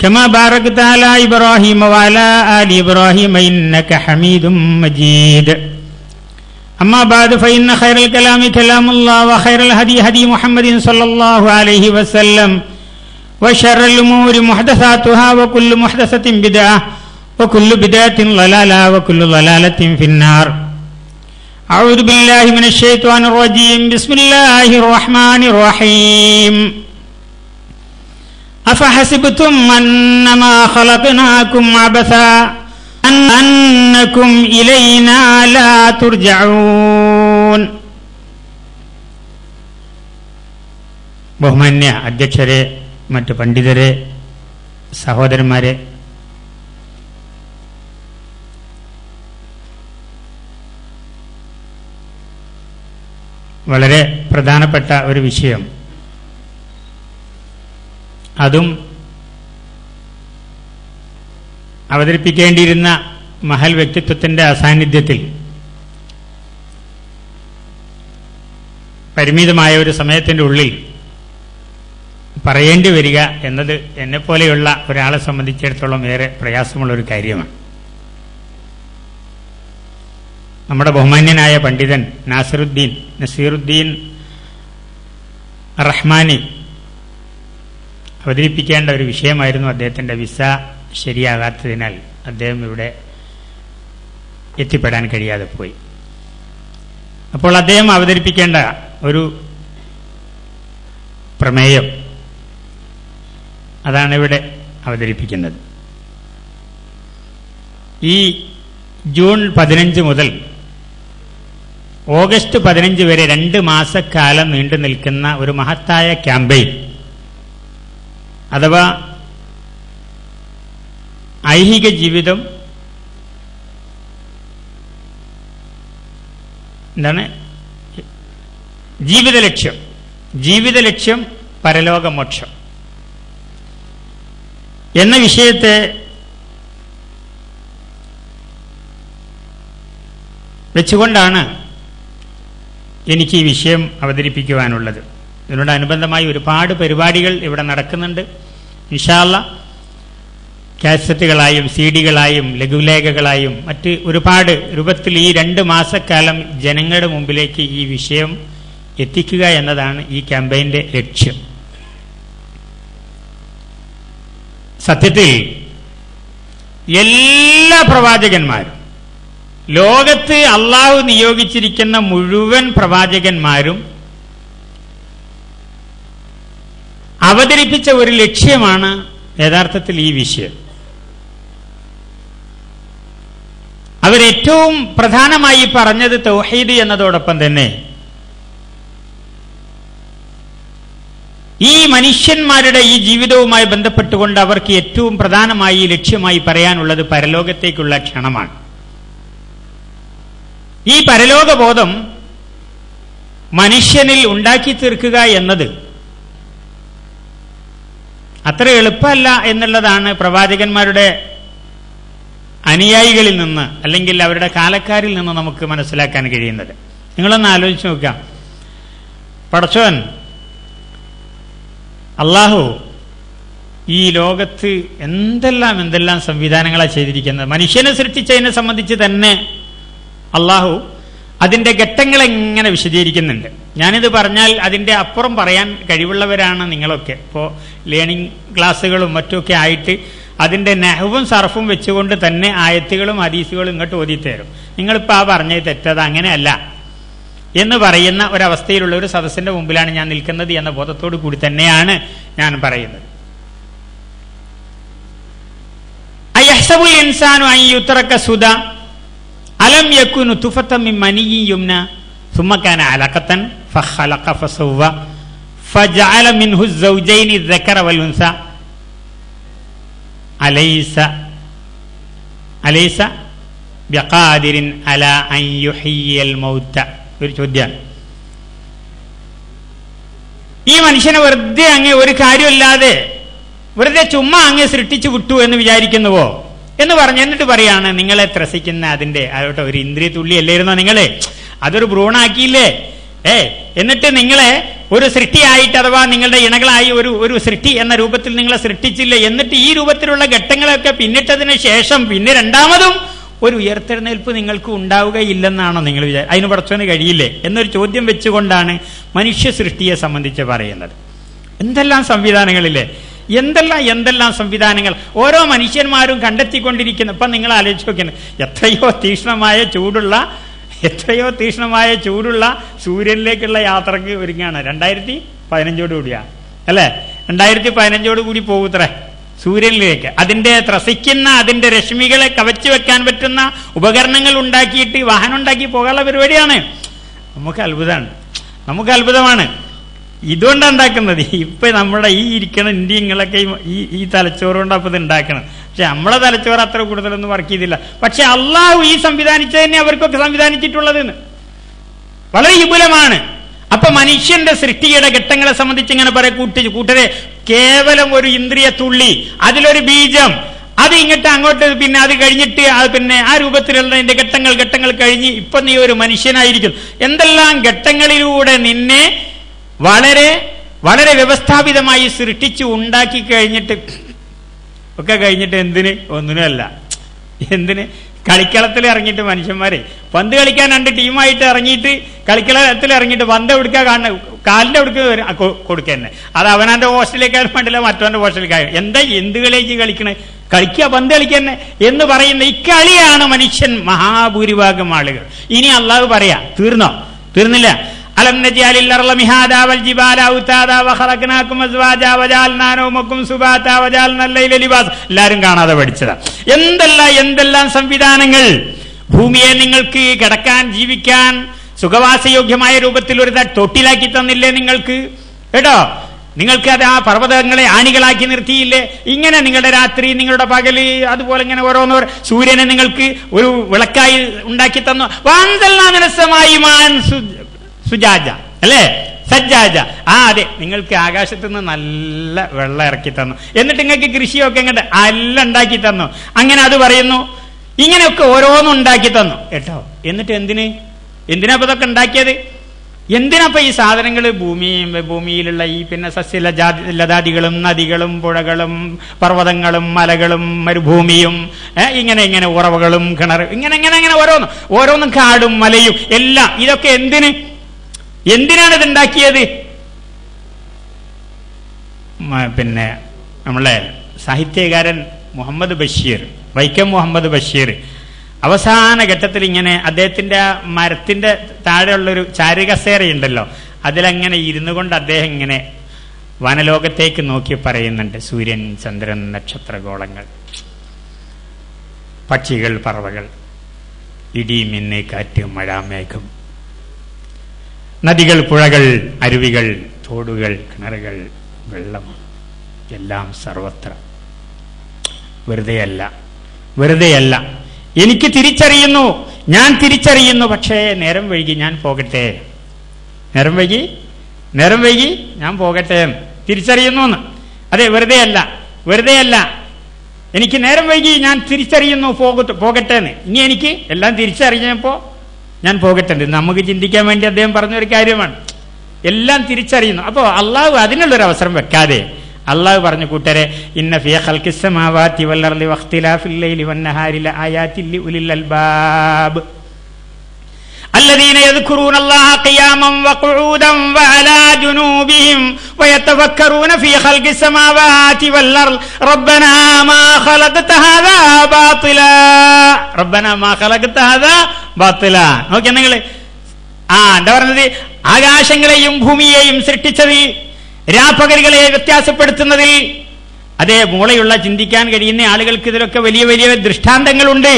كما باركت على إبراهيم وعلى آل إبراهيم إنك حميد مجيد. أما بعد فإن خير الكلام كلام الله وخير الهدي هدي محمد صلى الله عليه وسلم وشر الأمور محدثاتها وكل محدثة بدعة وكل بدعة ضلالة وكل ضلالة في النار. أعوذ بالله من الشيطان الرجيم. بسم الله الرحمن الرحيم. അഫഹസിബത്തും ബഹുമാന്യ അധ്യക്ഷരെ മറ്റു പണ്ഡിതരെ സഹോദരന്മാരെ വളരെ പ്രധാനപ്പെട്ട ഒരു വിഷയം അതും അവതരിപ്പിക്കേണ്ടിയിരുന്ന മഹൽ വ്യക്തിത്വത്തിന്റെ അസാന്നിധ്യത്തിൽ പരിമിതമായ ഒരു സമയത്തിന്റെ ഉള്ളിൽ പറയേണ്ടി വരിക എന്നത് എന്നെപ്പോലെയുള്ള ഒരാളെ സംബന്ധിച്ചിടത്തോളം ഏറെ പ്രയാസമുള്ള ഒരു കാര്യമാണ്. നമ്മുടെ ബഹുമാന്യനായ പണ്ഡിതൻ നാസിറുദ്ദീൻ നസീറുദ്ദീൻ റഹ്മാനി അവതരിപ്പിക്കേണ്ട ഒരു വിഷയമായിരുന്നു അദ്ദേഹത്തിന്റെ വിസ ശരിയാകാത്തതിനാൽ അദ്ദേഹം ഇവിടെ എത്തിപ്പെടാൻ കഴിയാതെ പോയി. അപ്പോൾ അദ്ദേഹം അവതരിപ്പിക്കേണ്ട ഒരു പ്രമേയം അതാണ് ഇവിടെ അവതരിപ്പിക്കുന്നത്. ഈ ജൂൺ പതിനഞ്ച് മുതൽ ഓഗസ്റ്റ് പതിനഞ്ച് വരെ രണ്ട് മാസക്കാലം നീണ്ടു നിൽക്കുന്ന ഒരു മഹത്തായ ക്യാമ്പയിൻ അഥവാ ഐഹിക ജീവിതം എന്താണ്? ജീവിത ലക്ഷ്യം. ജീവിത ലക്ഷ്യം പരലോകമോക്ഷം. എന്ന വിഷയത്തെ വെച്ചുകൊണ്ടാണ് എനിക്ക് ഈ വിഷയം അവതരിപ്പിക്കുവാനുള്ളത്. ഇതിനോടനുബന്ധമായി ഒരുപാട് പരിപാടികൾ ഇവിടെ നടക്കുന്നുണ്ട്. ഇൻഷാല്ല കാസറ്റുകളായും സി ഡികളായും ലഘുലേഖകളായും മറ്റ് ഒരുപാട് രൂപത്തിൽ ഈ രണ്ട് മാസക്കാലം ജനങ്ങളുടെ മുമ്പിലേക്ക് ഈ വിഷയം എത്തിക്കുക എന്നതാണ് ഈ ക്യാമ്പയിന്റെ ലക്ഷ്യം. സത്യത്തിൽ എല്ലാ പ്രവാചകന്മാരും ലോകത്ത് അള്ളാഹു നിയോഗിച്ചിരിക്കുന്ന മുഴുവൻ പ്രവാചകന്മാരും അവതരിപ്പിച്ച ഒരു ലക്ഷ്യമാണ് യഥാർത്ഥത്തിൽ ഈ വിഷയം. അവരേറ്റവും പ്രധാനമായി പറഞ്ഞത് തൗഹീദ് എന്നതോടൊപ്പം തന്നെ ഈ മനുഷ്യന്മാരുടെ ഈ ജീവിതവുമായി ബന്ധപ്പെട്ടുകൊണ്ട് അവർക്ക് ഏറ്റവും പ്രധാനമായി ലക്ഷ്യമായി പറയാനുള്ളത് പരലോകത്തേക്കുള്ള ക്ഷണമാണ്. ഈ പരലോകബോധം മനുഷ്യനിൽ ഉണ്ടാക്കി തീർക്കുക എന്നത് അത്ര എളുപ്പമല്ല എന്നുള്ളതാണ് പ്രവാചകന്മാരുടെ അനുയായികളിൽ നിന്ന് അല്ലെങ്കിൽ അവരുടെ കാലക്കാരിൽ നിന്ന് നമുക്ക് മനസ്സിലാക്കാൻ കഴിയുന്നത്. നിങ്ങളൊന്ന് ആലോചിച്ച് നോക്കാം പടച്ചോൻ അള്ളാഹു ഈ ലോകത്ത് എന്തെല്ലാം എന്തെല്ലാം സംവിധാനങ്ങളാണ് ചെയ്തിരിക്കുന്നത്? മനുഷ്യനെ സൃഷ്ടിച്ചതിനെ സംബന്ധിച്ച് തന്നെ അള്ളാഹു അതിന്റെ ഘട്ടങ്ങൾ എങ്ങനെ വിശദീകരിക്കുന്നുണ്ട്? ഞാനിത് പറഞ്ഞാൽ അതിന്റെ അപ്പുറം പറയാൻ കഴിവുള്ളവരാണ് നിങ്ങളൊക്കെ. ഇപ്പോൾ ലേണിംഗ് ക്ലാസ്സുകളും മറ്റുമൊക്കെ ആയിട്ട് അതിന്റെ നെഹവും സർഫും വെച്ചുകൊണ്ട് തന്നെ ആയത്തുകളും ഹദീസുകളും ഇങ്ങോട്ട് ഓതിത്തരും. നിങ്ങളിപ്പോൾ ആ പറഞ്ഞത് തെറ്റത് അങ്ങനെയല്ല. എന്ന് പറയുന്ന ഒരവസ്ഥയിലുള്ള ഒരു സദസ്സിന്റെ മുമ്പിലാണ് ഞാൻ നിൽക്കുന്നത് എന്ന ബോധത്തോടു കൂടി തന്നെയാണ് ഞാൻ പറയുന്നത്. അയ്യഹ്സബുൽ ഇൻസാനു അൻ സുദ അലം യക്കുനു തുഫത്തം അലക്കത്തൻ فخلق فسوى فجعل منه الزوجين الذكر والأنثى أليس أليس بقادر على أن يحيي الموتى ഒരു ചോദ്യമാണ് ഈ മനുഷ്യനെ വെറുതെ അങ്ങ് ഒരു കാര്യമില്ലാതെ വെറുതെ ചുമ്മാ അങ്ങ് സൃഷ്ടിച്ചു വിട്ടു എന്ന് വിചാരിക്കുന്നുവോ എന്ന് പറഞ്ഞു എന്നിട്ട് പറയാണ് നിങ്ങളെ ത്രസിക്കുന്ന അതിന്റെ അതോട്ടെ ഒരു ഇന്ദ്രിയ തുള്ളി അല്ലായിരുന്നോ നിങ്ങളെ അതൊരു ഭ്രൂണാക്കിയില്ലേ ഏ എന്നിട്ട് നിങ്ങളെ ഒരു സൃഷ്ടിയായിട്ട് അഥവാ നിങ്ങളുടെ ഇണകളായി ഒരു ഒരു സൃഷ്ടി എന്ന രൂപത്തിൽ നിങ്ങളെ സൃഷ്ടിച്ചില്ല? എന്നിട്ട് ഈ രൂപത്തിലുള്ള ഘട്ടങ്ങളൊക്കെ പിന്നിട്ടതിന് ശേഷം പിന്നെ രണ്ടാമതും ഒരു ഉയർത്തെഴുന്നേൽപ്പ് നിങ്ങൾക്ക് ഉണ്ടാവുകയില്ലെന്നാണോ നിങ്ങൾ വിചാരി അതിന് പടച്ചോന് കഴിയില്ലേ? എന്നൊരു ചോദ്യം വെച്ചുകൊണ്ടാണ് മനുഷ്യ സൃഷ്ടിയെ സംബന്ധിച്ച് പറയുന്നത്. എന്തെല്ലാം സംവിധാനങ്ങളില്ലേ? എന്തെല്ലാം എന്തെല്ലാം സംവിധാനങ്ങൾ? ഓരോ മനുഷ്യന്മാരും കണ്ടെത്തിക്കൊണ്ടിരിക്കുന്നു. ഇപ്പം നിങ്ങൾ ആലോചിച്ച് നോക്കുന്നത് എത്രയോ തീക്ഷ്ണമായ ചൂടുള്ള എത്രയോ തീക്ഷ്ണമായ ചൂടുള്ള സൂര്യനിലേക്കുള്ള യാത്രയ്ക്ക് ഒരുങ്ങാണ്. രണ്ടായിരത്തി പതിനഞ്ചോട് കൂടിയാ. അല്ലേ? രണ്ടായിരത്തി പതിനഞ്ചോട് കൂടി പോകൂത്രേ സൂര്യനിലേക്ക്. അതിന്റെ ത്രസിക്കുന്ന അതിന്റെ രശ്മികളെ കവച്ചു വെക്കാൻ പറ്റുന്ന ഉപകരണങ്ങൾ ഉണ്ടാക്കിയിട്ട് വാഹനം ഉണ്ടാക്കി പോകാനുള്ള പരിപാടിയാണ്. നമുക്ക് അത്ഭുതമാണ്. നമുക്ക് അത്ഭുതമാണ്. ഇതുകൊണ്ടാണ് ഉണ്ടാക്കുന്നത്. ഇപ്പൊ നമ്മുടെ ഈ ഇരിക്കണ ഇന്ത്യങ്ങളൊക്കെ ഈ ഈ തലച്ചോറ് കൊണ്ട് അപ്പൊ ഇത് ഉണ്ടാക്കണം പക്ഷെ നമ്മളെ തലച്ചോറ് അത്ര കൂടുതലൊന്നും വർക്ക് ചെയ്തില്ല. പക്ഷെ അള്ളാഹു ഈ സംവിധാനിച്ചത് തന്നെ അവർക്കൊക്കെ സംവിധാനിച്ചിട്ടുള്ളതെന്ന്. വളരെ വിപുലമാണ്. അപ്പൊ മനുഷ്യന്റെ സൃഷ്ടിയുടെ ഘട്ടങ്ങളെ സംബന്ധിച്ച് ഇങ്ങനെ പറയാം കൂട്ടി കൂട്ടരെ കേവലം ഒരു ഇന്ദ്രിയ തുള്ളി അതിലൊരു ബീജം അത് ഇങ്ങോട്ട് അങ്ങോട്ട് പിന്നെ അത് കഴിഞ്ഞിട്ട് അത് പിന്നെ ആ രൂപത്തിലുള്ള എന്റെ ഘട്ടങ്ങൾ ഘട്ടങ്ങൾ കഴിഞ്ഞ് ഇപ്പൊ നീ ഒരു മനുഷ്യനായിരിക്കും എന്തെല്ലാം ഘട്ടങ്ങളിലൂടെ നിന്നെ വളരെ വളരെ വ്യവസ്ഥാപിതമായി സൃഷ്ടിച്ചു ഉണ്ടാക്കി കഴിഞ്ഞിട്ട് ഒക്കെ കഴിഞ്ഞിട്ട് എന്തിന്? ഒന്നിനുമല്ല. എന്തിന്? കളിക്കളത്തിൽ ഇറങ്ങിയിട്ട് മനുഷ്യന്മാരെ. പന്ത് കളിക്കാൻ രണ്ട് ടീമായിട്ട് ഇറങ്ങിയിട്ട് കളിക്കളത്തിൽ ഇറങ്ങിയിട്ട് പന്ത് എടുക്കാൻ കാണുന്ന കാലിന്റെ എവിടുക്ക് കൊടുക്കുക തന്നെ അത് അവനാന്റെ ഹോസ്റ്റലിലേക്കാരും വേണ്ടില്ല മറ്റവന്റെ ഹോസ്റ്റലിലേക്കാരും എന്താ എന്ത് കളിയേക്ക് കളിക്കണേ? കളിക്കുക പന്ത് കളിക്കന്നെ എന്ന് പറയുന്ന ഈ കളിയാണ് മനുഷ്യൻ മഹാഭൂരിഭാഗം ആളുകൾ. ഇനി അള്ളാഹ് പറയാ തീർന്നോ? തീർന്നില്ല. നജിഅലിൽ അർള മിഹാദാ വൽ ജിബാല ഔതാദാ വഖലഖനാകും അസ്വാജാ വജഅൽനാ നൗമക്കും സുബാതാ വജഅൽനാ ലൈല ലിബാസ് എല്ലാരും കാണാതെ പഠിച്ചതാ. എന്തല്ല എന്തെല്ലാം സംവിധാനങ്ങൾ? ഭൂമിയെ നിങ്ങൾക്ക് കിടക്കാൻ ജീവിക്കാൻ സുഖവാസയോഗ്യമായ രൂപത്തിൽ ഒരു തൊട്ടിലാക്കി തന്നില്ലേ നിങ്ങൾക്ക്? കേട്ടോ? നിങ്ങൾക്ക് അത് ആ പർവതങ്ങളെ ആണികളാക്കി നിർത്തിയില്ലേ? ഇങ്ങനെ നിങ്ങളുടെ രാത്രി നിങ്ങളുടെ പകൽ അതുപോലെ ഇങ്ങനെ ഓരോന്നോ സൂര്യനെ നിങ്ങൾക്ക് ഒരു വിളക്കായി ഉണ്ടാക്കി തന്നു. വാന്തൽനാമനസമായി മാൻ സുജാജ അല്ലേ? സജ്ജാജ. ആ അതെ. നിങ്ങൾക്ക് ആകാശത്തു നിന്ന് നല്ല വെള്ളം ഇറക്കി തന്നു. എന്നിട്ട് നിങ്ങൾക്ക് കൃഷിയൊക്കെ ഇങ്ങോട്ട് അല്ല ഉണ്ടാക്കി തന്നു. അങ്ങനെ അത് പറയുന്നു. ഇങ്ങനെയൊക്കെ ഓരോന്നും ഉണ്ടാക്കി തന്നു. കേട്ടോ? എന്നിട്ട് എന്തിന്? എന്തിനാ ഇപ്പൊ ഇതൊക്കെ ഉണ്ടാക്കിയത്? എന്തിനപ്പ ഈ സാധനങ്ങൾ ഭൂമി ഭൂമിയിലുള്ള ഈ പിന്നെ സസ്യലജാ ലതാദികളും നദികളും പുഴകളും പർവതങ്ങളും മലകളും മരുഭൂമിയും ഇങ്ങനെ ഇങ്ങനെ ഉറവകളും കിണറും ഇങ്ങനെ ഇങ്ങനെ ഇങ്ങനെ ഓരോന്നും. ഓരോന്നും കാടും മലയും എല്ലാം. ഇതൊക്കെ എന്തിന്? എന്തിനാണ് ഇത് ഉണ്ടാക്കിയത് പിന്നെ നമ്മളെ സാഹിത്യകാരൻ മുഹമ്മദ് ബഷീർ വൈക്കം മുഹമ്മദ് ബഷീർ. അവസാന ഘട്ടത്തിൽ ഇങ്ങനെ അദ്ദേഹത്തിന്റെ ആ മരത്തിന്റെ താഴെയുള്ളൊരു ചാരുകസേരയുണ്ടല്ലോ അതിലങ്ങനെ ഇരുന്നു കൊണ്ട് അദ്ദേഹം ഇങ്ങനെ വനലോകത്തേക്ക് നോക്കി പറയുന്നുണ്ട് സൂര്യൻ ചന്ദ്രൻ നക്ഷത്രഗോളങ്ങൾ പക്ഷികൾ പറവകൾ ഇടി മിന്ന് കാറ്റ് മഴ മേഘം. നദികൾ പുഴകൾ അരുവികൾ തോടുകൾ കിണറുകൾ വെള്ളം എല്ലാം സർവത്ര. വെറുതെയല്ല. വെറുതെയല്ല. എനിക്ക് തിരിച്ചറിയുന്നു. ഞാൻ തിരിച്ചറിയുന്നു. പക്ഷേ നേരം വൈകി ഞാൻ പോകട്ടെ. നേരം വൈകി? നേരം വൈകി ഞാൻ പോകട്ടെ. തിരിച്ചറിയുന്നു എന്ന്. അതെ വെറുതെയല്ല. വെറുതെയല്ല. എനിക്ക് നേരം വൈകി ഞാൻ തിരിച്ചറിയുന്നു. പോകട്ടെ എന്ന്. ഇനി എനിക്ക് എല്ലാം തിരിച്ചറിഞ്ഞപ്പോ ഞാൻ പോകട്ടെ നമുക്ക് ചിന്തിക്കാൻ വേണ്ടി അദ്ദേഹം പറഞ്ഞൊരു കാര്യമാണ് എല്ലാം തിരിച്ചറിയുന്നു അപ്പോൾ അള്ളാഹു അതിനുള്ളൊരു അവസരം വെക്കാതെ അള്ളാഹു പറഞ്ഞു കൂട്ടരെ ഇന്ന ഫിയ ഖൽഖിസ്സമാവാതി വല്ലർളി വഖ്തിലാഫിൽ ലൈലി വന്നഹാരി ലആയാതിൻ ലിഉലിൽ അൽബാബ് الذين يذكرون الله قياما وقعودا وعلى جنوبهم ويتفكرون في خلق السماوات والأرض ربنا ما خلقت هذا باطلا ربنا ما خلقت هذا ബാത്തില. നോക്കിയാ നിങ്ങൾ. ആ എന്താ പറഞ്ഞത് ആകാശങ്ങളെയും ഭൂമിയെയും സൃഷ്ടിച്ചത് രാപ്പകലുകളെ വ്യത്യാസപ്പെടുത്തുന്നതിൽ അതേ മൂളയുള്ള ചിന്തിക്കാൻ കഴിയുന്ന ആളുകൾക്ക് ഇതിലൊക്കെ വലിയ വലിയ ദൃഷ്ടാന്തങ്ങളുണ്ട്.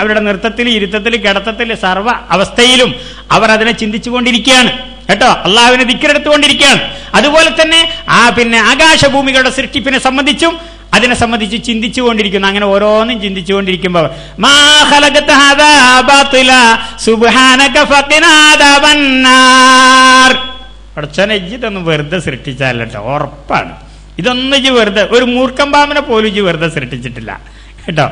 അവരുടെ നൃത്തത്തിൽ ഇരുത്തത്തിൽ കിടത്തത്തിൽ സർവ അവസ്ഥയിലും അവർ അതിനെ ചിന്തിച്ചുകൊണ്ടിരിക്കുകയാണ്. കേട്ടോ? അള്ളാഹുവിനെ ദിക്കരെടുത്തുകൊണ്ടിരിക്കുകയാണ് അതുപോലെ തന്നെ ആ പിന്നെ ആകാശഭൂമികളുടെ സൃഷ്ടിപ്പിനെ സംബന്ധിച്ചും അതിനെ സംബന്ധിച്ച് ചിന്തിച്ചുകൊണ്ടിരിക്കുന്നു. അങ്ങനെ ഓരോന്നും ഫഖിനാ അദാബന്നാർ പടച്ചോനെ ഇതൊന്നും വെറുതെ സൃഷ്ടിച്ചാലട്ടോ ഉറപ്പാണ്. ഇതൊന്നും വെറുതെ ഒരു മൂർഖം പാമ്പിനെ പോലും വെറുതെ സൃഷ്ടിച്ചിട്ടില്ല. കേട്ടോ?